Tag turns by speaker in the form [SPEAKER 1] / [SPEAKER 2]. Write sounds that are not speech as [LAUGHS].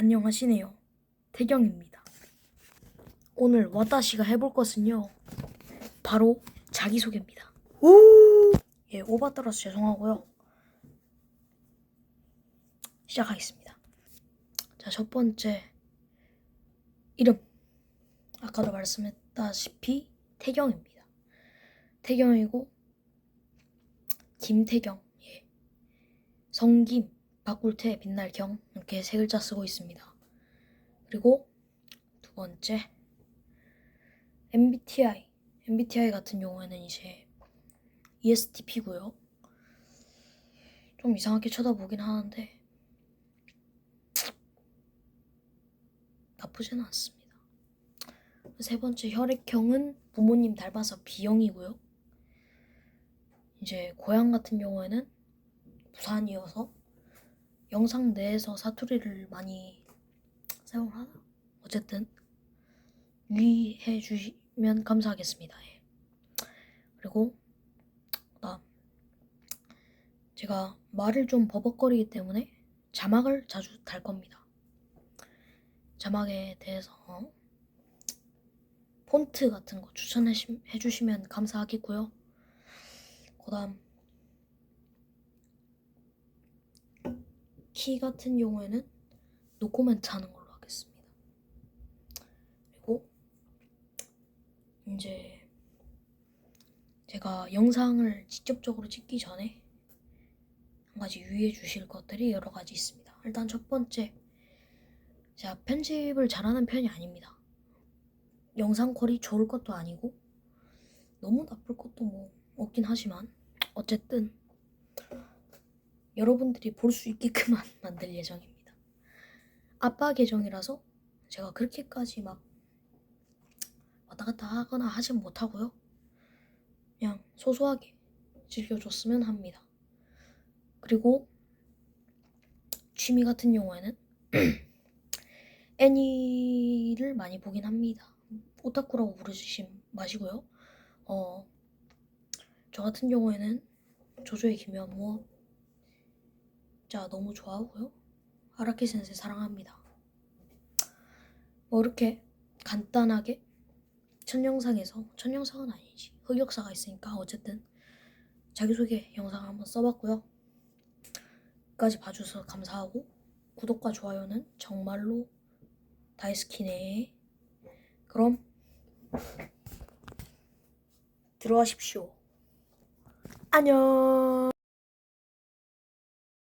[SPEAKER 1] 안녕하시네요. 태경입니다. 오늘 와다시가 해볼 것은요. 바로 자기소개입니다. 오! 예, 오바 떨어서 죄송하고요. 시작하겠습니다. 자, 첫 번째 이름. 아까도 말씀했다시피 태경입니다. 태경이고 김태경. 예. 성김, 바꿀태, 빛날 경 이렇게 세 글자 쓰고 있습니다. 그리고 두 번째 MBTI. MBTI 같은 경우에는 이제 ESTP고요. 좀 이상하게 쳐다보긴 하는데 나쁘지는 않습니다. 세 번째 혈액형은 부모님 닮아서 B형이고요. 이제 고향 같은 경우에는 부산이어서 영상 내에서 사투리를 많이 사용하나? 어쨌든 유의해 주시면 감사하겠습니다. 예. 그리고 그다음 제가 말을 좀 버벅거리기 때문에 자막을 자주 달 겁니다. 자막에 대해서 폰트 같은 거 추천해 시- 해주시면 감사하겠고요. 그다음 키 같은 경우에는 노코멘트 하는 걸로 하겠습니다. 그리고 이제 제가 영상을 직접적으로 찍기 전에 한 가지 유의해 주실 것들이 여러 가지 있습니다. 일단 첫 번째, 제가 편집을 잘하는 편이 아닙니다. 영상 퀄이 좋을 것도 아니고 너무 나쁠 것도 뭐 없긴 하지만 어쨌든 여러분들이 볼 수 있게끔만 [LAUGHS] 만들 예정입니다. 아빠 계정이라서 제가 그렇게까지 막 왔다 갔다 하거나 하진 못하고요. 그냥 소소하게 즐겨줬으면 합니다. 그리고 취미 같은 경우에는 [CLEARS THROAT] 애니를 많이 보긴 합니다. 오타쿠라고 부르시지 마시고요. 어, 저 같은 경우에는 조조의 기묘한 무엇 진짜 너무 좋아하고요. 아라키 센세 사랑합니다. 뭐 이렇게 간단하게 첫 영상에서 첫 영상은 아니지 흑역사가 있으니까 어쨌든 자기소개 영상 한번 써봤고요. 끝까지 봐주셔서 감사하고 구독과 좋아요는 정말로 다이스키네. 그럼 들어가십시오. 안녕.